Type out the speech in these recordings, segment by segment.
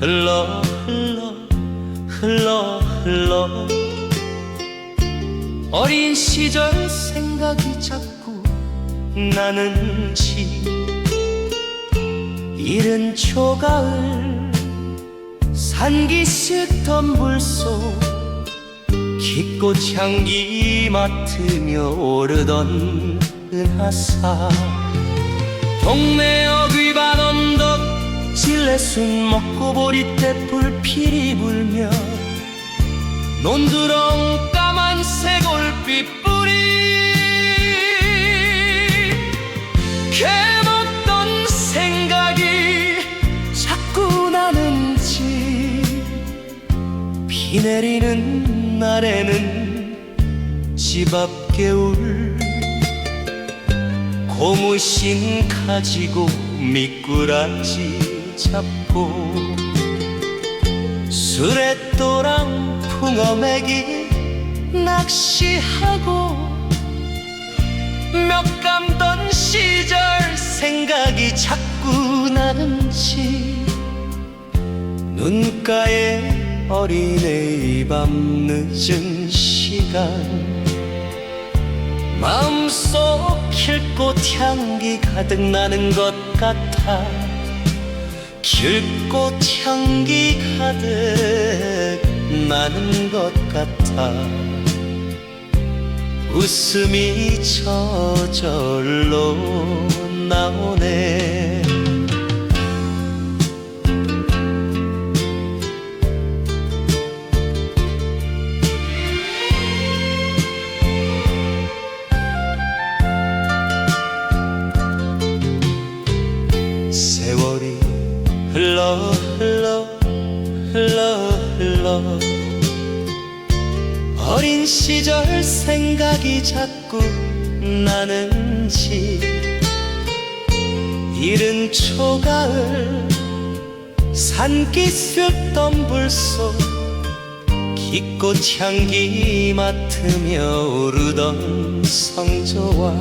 흘러 흘러 흘러 흘러. 어린 시절 생각이 자꾸 나는지. 이른 초가을 산기 씻던 물속 깊고 향기 맡으며 오르던 은하사. 동네 어귀밭 질레순 먹고 보리대 불필이 불며 논두렁 까만 새골빛 뿌리 캐먹던 생각이 자꾸 나는지 비 내리는 날에는 집 앞 개울 고무신 가지고 미꾸라지 잡고 수레또랑 붕어매기 낚시하고 몇 감던 시절 생각이 자꾸 나는지 눈가에 어린애의 밤 늦은 시간 마음속 길꽃 향기 가득 나는 것 같아 길꽃 향기 가득 나는 것 같아. 웃음이 저절로 나오네 흘러 흘러 흘러. 흘러 어린 시절 생각이 자꾸 나는지. 이른 초가을 산기 쐴던 불속 깊꽃 향기 맡으며 오르던 성조와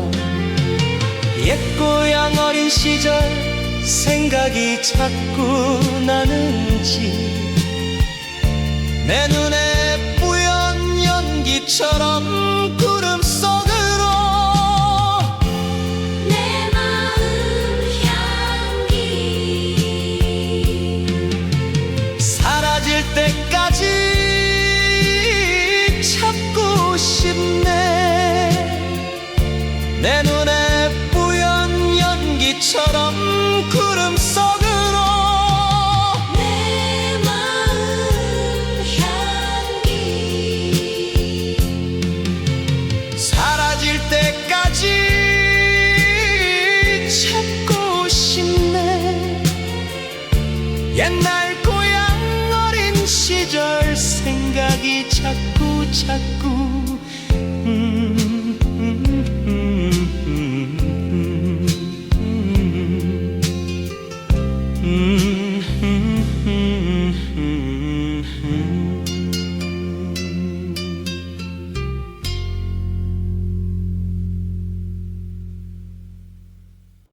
옛 고향 어린 시절 생각이 자꾸 나는지. 내 눈에 뿌연 연기처럼 구름 속으로. 내 마음 향기. 사라질 때까지 찾고 싶네. 내 눈에 뿌연 연기처럼 자꾸 자꾸